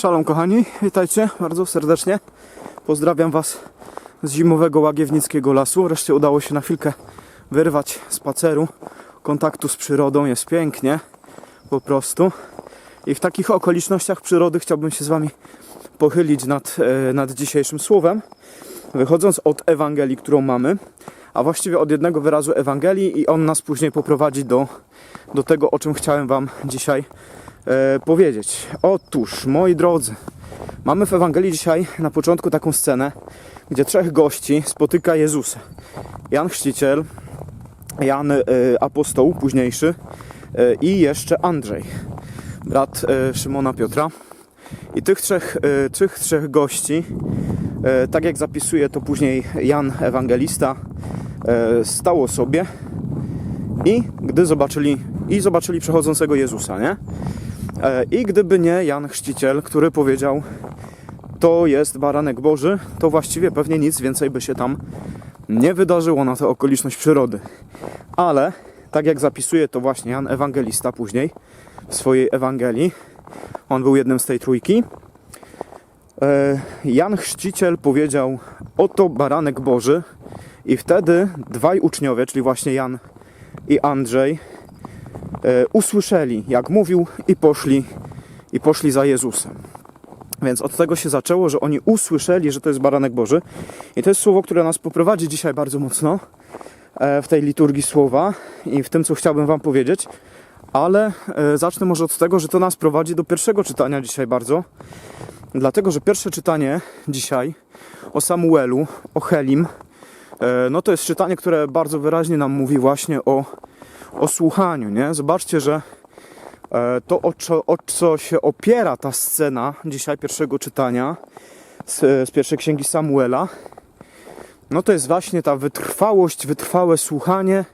Szalom kochani, witajcie bardzo serdecznie. Pozdrawiam Was z zimowego łagiewnickiego lasu. Wreszcie udało się na chwilkę wyrwać spaceru, kontaktu z przyrodą. Jest pięknie, po prostu. I w takich okolicznościach przyrody chciałbym się z Wami pochylić nad, e, nad dzisiejszym słowem, wychodząc od Ewangelii, którą mamy, a właściwie od jednego wyrazu Ewangelii i on nas później poprowadzi do, do tego, o czym chciałem Wam dzisiaj e, powiedzieć. Otóż, moi drodzy, mamy w Ewangelii dzisiaj na początku taką scenę, gdzie trzech gości spotyka Jezusa. Jan Chrzciciel, Jan e, Apostoł, późniejszy e, i jeszcze Andrzej, brat e, Szymona Piotra. I tych trzech, e, tych trzech gości, e, tak jak zapisuje to później Jan Ewangelista, e, stało sobie i gdy zobaczyli, i zobaczyli przechodzącego Jezusa, nie? E, I gdyby nie Jan Chrzciciel, który powiedział, to jest baranek Boży, to właściwie pewnie nic więcej by się tam nie wydarzyło na tę okoliczność przyrody. Ale, tak jak zapisuje to właśnie Jan Ewangelista później w swojej Ewangelii, on był jednym z tej trójki, e, Jan Chrzciciel powiedział, oto baranek Boży i wtedy dwaj uczniowie, czyli właśnie Jan i Andrzej, usłyszeli, jak mówił i poszli, i poszli za Jezusem. Więc od tego się zaczęło, że oni usłyszeli, że to jest baranek Boży. I to jest słowo, które nas poprowadzi dzisiaj bardzo mocno e, w tej liturgii słowa i w tym, co chciałbym Wam powiedzieć. Ale e, zacznę może od tego, że to nas prowadzi do pierwszego czytania dzisiaj bardzo. Dlatego, że pierwsze czytanie dzisiaj o Samuelu, o Helim, e, no to jest czytanie, które bardzo wyraźnie nam mówi właśnie o, o słuchaniu, nie? Zobaczcie, że e, to, o co, o co się opiera ta scena dzisiaj pierwszego czytania z, z pierwszej księgi Samuela, no to jest właśnie ta wytrwałość, wytrwałe słuchanie,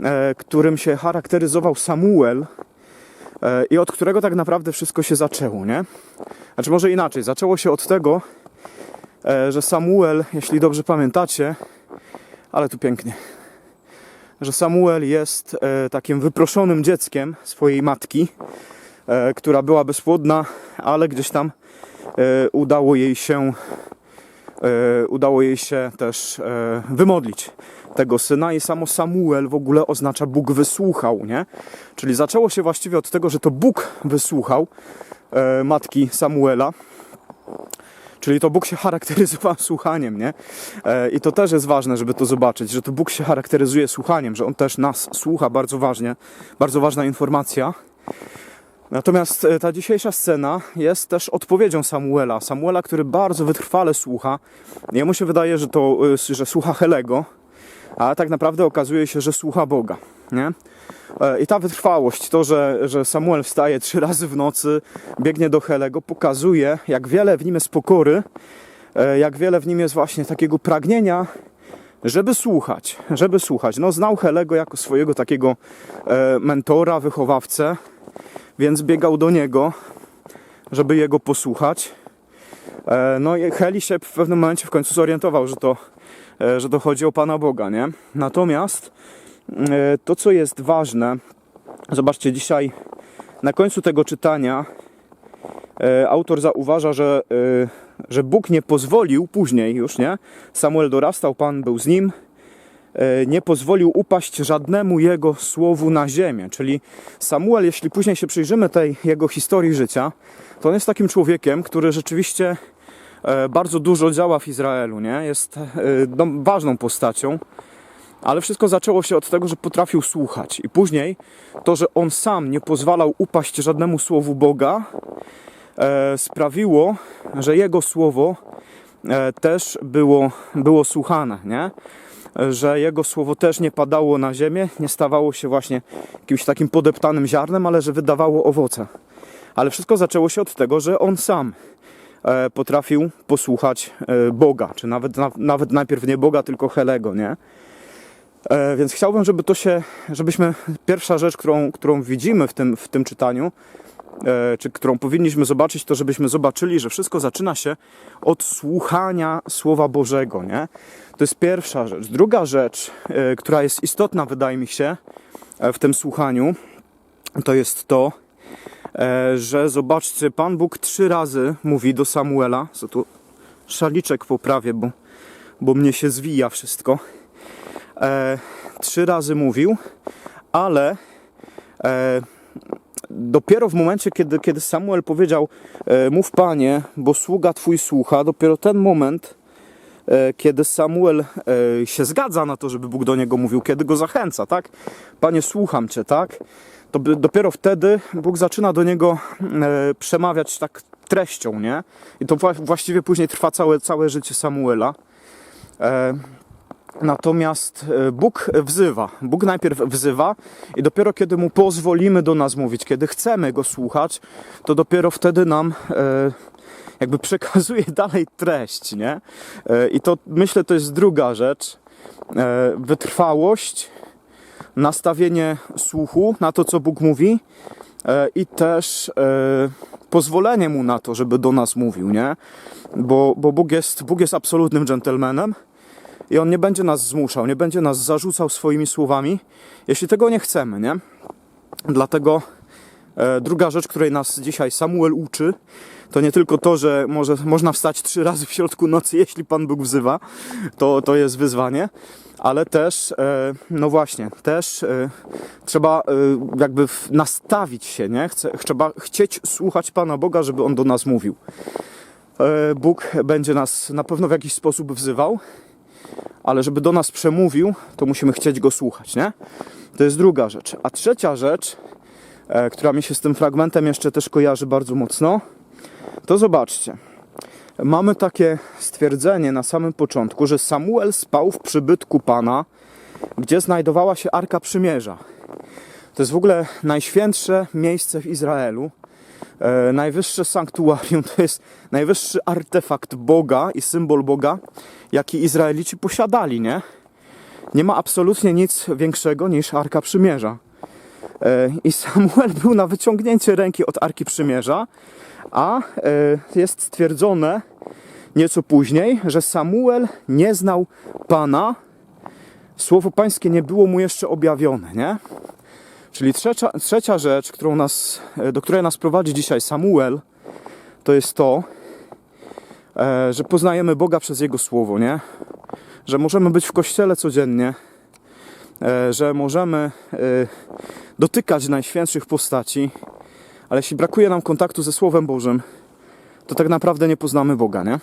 e, którym się charakteryzował Samuel e, i od którego tak naprawdę wszystko się zaczęło, nie? Znaczy może inaczej, zaczęło się od tego, e, że Samuel, jeśli dobrze pamiętacie, ale tu pięknie, że Samuel jest e, takim wyproszonym dzieckiem swojej matki, e, która była bezpłodna, ale gdzieś tam e, udało jej się udało jej się też wymodlić tego syna i samo Samuel w ogóle oznacza Bóg wysłuchał, nie? Czyli zaczęło się właściwie od tego, że to Bóg wysłuchał matki Samuela, Czyli to Bóg się charakteryzował słuchaniem, nie? E, I to też jest ważne, żeby to zobaczyć, że to Bóg się charakteryzuje słuchaniem, że On też nas słucha bardzo ważnie, bardzo ważna informacja. Natomiast e, ta dzisiejsza scena jest też odpowiedzią Samuela. Samuela, który bardzo wytrwale słucha. Jemu się wydaje, że to, e, że słucha Helego, a tak naprawdę okazuje się, że słucha Boga, nie? E, I ta wytrwałość, to, że, że Samuel wstaje trzy razy w nocy, biegnie do Helego, pokazuje, jak wiele w nim jest pokory, e, jak wiele w nim jest właśnie takiego pragnienia, żeby słuchać, żeby słuchać. No, znał Helego jako swojego takiego e, mentora, wychowawcę, więc biegał do niego, żeby jego posłuchać. No i Heli się w pewnym momencie w końcu zorientował, że to, że to chodzi o Pana Boga, nie? Natomiast to, co jest ważne, zobaczcie, dzisiaj na końcu tego czytania e, autor zauważa, że, e, że Bóg nie pozwolił później już, nie? Samuel dorastał, Pan był z nim, e, nie pozwolił upaść żadnemu jego słowu na ziemię. Czyli Samuel, jeśli później się przyjrzymy tej jego historii życia, to on jest takim człowiekiem, który rzeczywiście e, bardzo dużo działa w Izraelu, nie? Jest e, no, ważną postacią. Ale wszystko zaczęło się od tego, że potrafił słuchać. I później to, że on sam nie pozwalał upaść żadnemu słowu Boga, e, sprawiło, że jego słowo e, też było, było słuchane, nie? Że jego słowo też nie padało na ziemię, nie stawało się właśnie jakimś takim podeptanym ziarnem, ale że wydawało owoce. Ale wszystko zaczęło się od tego, że on sam e, potrafił posłuchać e, Boga, czy nawet, na, nawet najpierw nie Boga, tylko Helego, nie? E, więc chciałbym, żeby to się, żebyśmy, pierwsza rzecz, którą, którą widzimy w tym, w tym czytaniu, e, czy którą powinniśmy zobaczyć, to żebyśmy zobaczyli, że wszystko zaczyna się od słuchania Słowa Bożego, nie? To jest pierwsza rzecz. Druga rzecz, e, która jest istotna, wydaje mi się, w tym słuchaniu, to jest to, że zobaczcie, Pan Bóg trzy razy mówi do Samuela, co tu szaliczek poprawię, bo, bo mnie się zwija wszystko. E, trzy razy mówił, ale e, dopiero w momencie, kiedy, kiedy Samuel powiedział: e, Mów panie, bo sługa twój słucha, dopiero ten moment, e, kiedy Samuel e, się zgadza na to, żeby Bóg do niego mówił, kiedy go zachęca, tak? Panie, słucham cię, tak? To dopiero wtedy Bóg zaczyna do niego przemawiać tak treścią, nie? I to wła- właściwie później trwa całe, całe życie Samuela. Natomiast e, Bóg wzywa. Bóg najpierw wzywa i dopiero kiedy mu pozwolimy do nas mówić, kiedy chcemy go słuchać, to dopiero wtedy nam e, jakby przekazuje dalej treść, nie? E, I to myślę, to jest druga rzecz. Wytrwałość, nastawienie słuchu na to, co Bóg mówi i też pozwolenie mu na to, żeby do nas mówił, nie? Bo, bo Bóg, jest, Bóg jest absolutnym dżentelmenem i On nie będzie nas zmuszał, nie będzie nas zarzucał swoimi słowami, jeśli tego nie chcemy, nie? Dlatego e, druga rzecz, której nas dzisiaj Samuel uczy, to nie tylko to, że może, można wstać trzy razy w środku nocy, jeśli Pan Bóg wzywa, to, to jest wyzwanie, ale też, e, no właśnie, też e, trzeba e, jakby nastawić się, nie? Chce, trzeba chcieć słuchać Pana Boga, żeby On do nas mówił. E, Bóg będzie nas na pewno w jakiś sposób wzywał, ale żeby do nas przemówił, to musimy chcieć go słuchać, nie? To jest druga rzecz. A trzecia rzecz, e, która mi się z tym fragmentem jeszcze też kojarzy bardzo mocno, to zobaczcie. Mamy takie stwierdzenie na samym początku, że Samuel spał w przybytku Pana, gdzie znajdowała się Arka Przymierza. To jest w ogóle najświętsze miejsce w Izraelu. E, najwyższe sanktuarium to jest najwyższy artefakt Boga i symbol Boga, jaki Izraelici posiadali, nie? Nie ma absolutnie nic większego niż Arka Przymierza. E, I Samuel był na wyciągnięcie ręki od Arki Przymierza, a e, jest stwierdzone nieco później, że Samuel nie znał Pana, słowo pańskie nie było mu jeszcze objawione, nie? Czyli trzecia, trzecia rzecz, którą nas, e, do której nas prowadzi dzisiaj Samuel, to jest to, e, że poznajemy Boga przez Jego Słowo, nie? Że możemy być w kościele codziennie, e, że możemy dotykać najświętszych postaci, ale jeśli brakuje nam kontaktu ze Słowem Bożym, to tak naprawdę nie poznamy Boga, nie?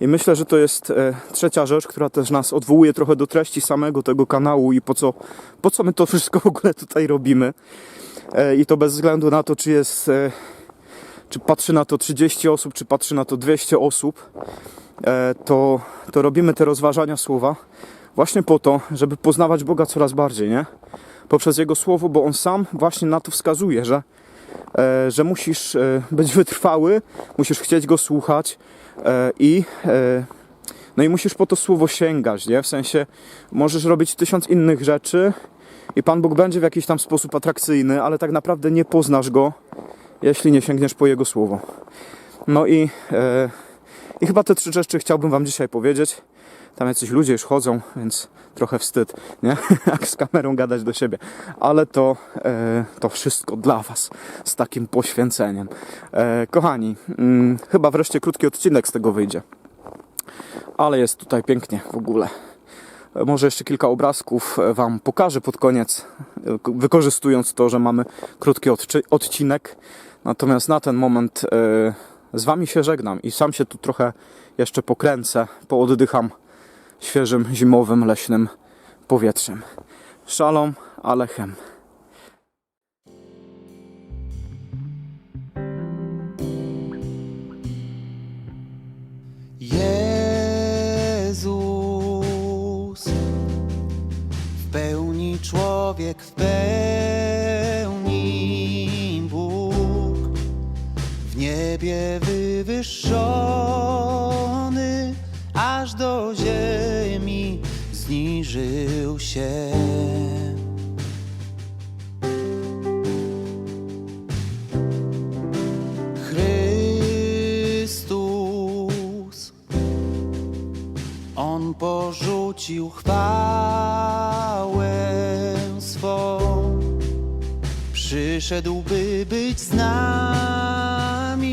I myślę, że to jest e, trzecia rzecz, która też nas odwołuje trochę do treści samego tego kanału i po co, po co my to wszystko w ogóle tutaj robimy. E, I to bez względu na to, czy jest, e, czy patrzy na to 30 osób, czy patrzy na to 200 osób, to, to robimy te rozważania słowa właśnie po to, żeby poznawać Boga coraz bardziej, nie? Poprzez Jego słowo, bo On sam właśnie na to wskazuje, że, że musisz e, być wytrwały, musisz chcieć Go słuchać e, i e, no i musisz po to słowo sięgać, nie? W sensie możesz robić tysiąc innych rzeczy i Pan Bóg będzie w jakiś tam sposób atrakcyjny, ale tak naprawdę nie poznasz Go, jeśli nie sięgniesz po Jego słowo. No i, e, i chyba te trzy rzeczy chciałbym Wam dzisiaj powiedzieć. Tam jacyś ludzie już chodzą, więc trochę wstyd, nie? Jak z kamerą gadać do siebie. Ale to, e, to wszystko dla Was z takim poświęceniem. E, kochani, mm, chyba wreszcie krótki odcinek z tego wyjdzie. Ale jest tutaj pięknie w ogóle. E, Może jeszcze kilka obrazków e, Wam pokażę pod koniec, e, wykorzystując to, że mamy krótki odcinek. Natomiast na ten moment z Wami się żegnam i sam się tu trochę jeszcze pokręcę, pooddycham świeżym, zimowym, leśnym powietrzem. Szalom Alechem. Jezus, w pełni człowiek, w pełni Bóg, w niebie wywyższony, aż do ziemi zniżył się. Chrystus, On porzucił chwałę swą. Przyszedł, by być z nami,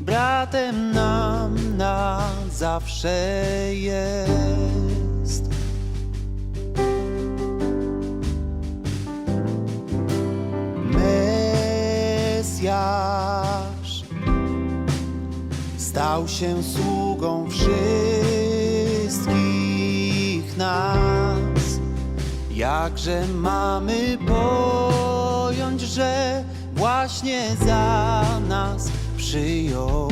bratem nam na zawsze jest. Mesjasz stał się sługą wszystkich nas. Jakże mamy pojąć, że właśnie za nas przyjął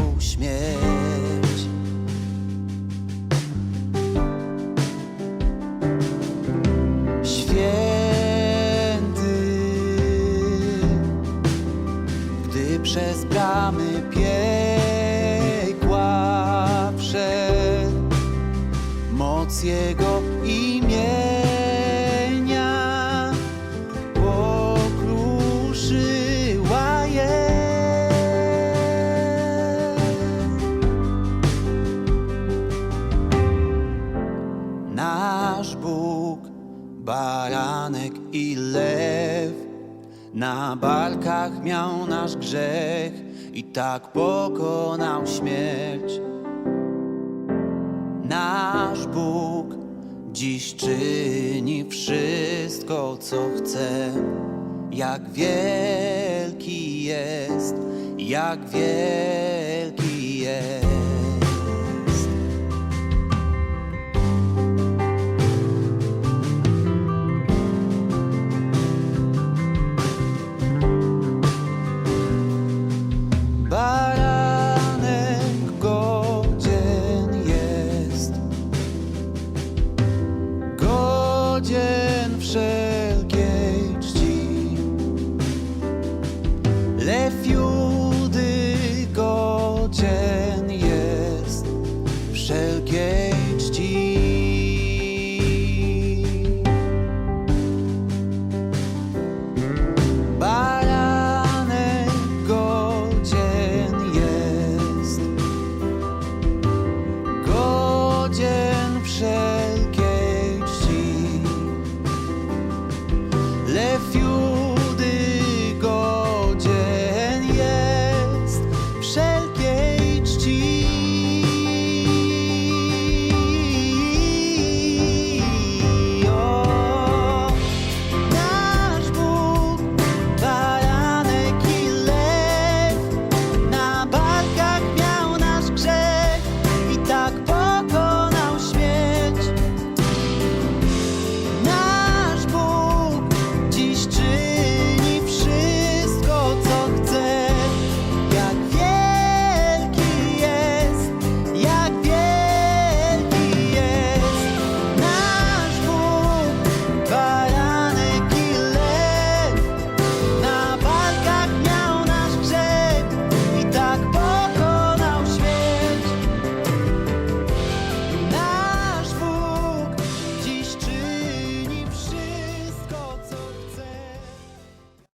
na barkach miał nasz grzech i tak pokonał śmierć. Nasz Bóg dziś czyni wszystko, co chce. Jak wielki jest, jak wielki jest.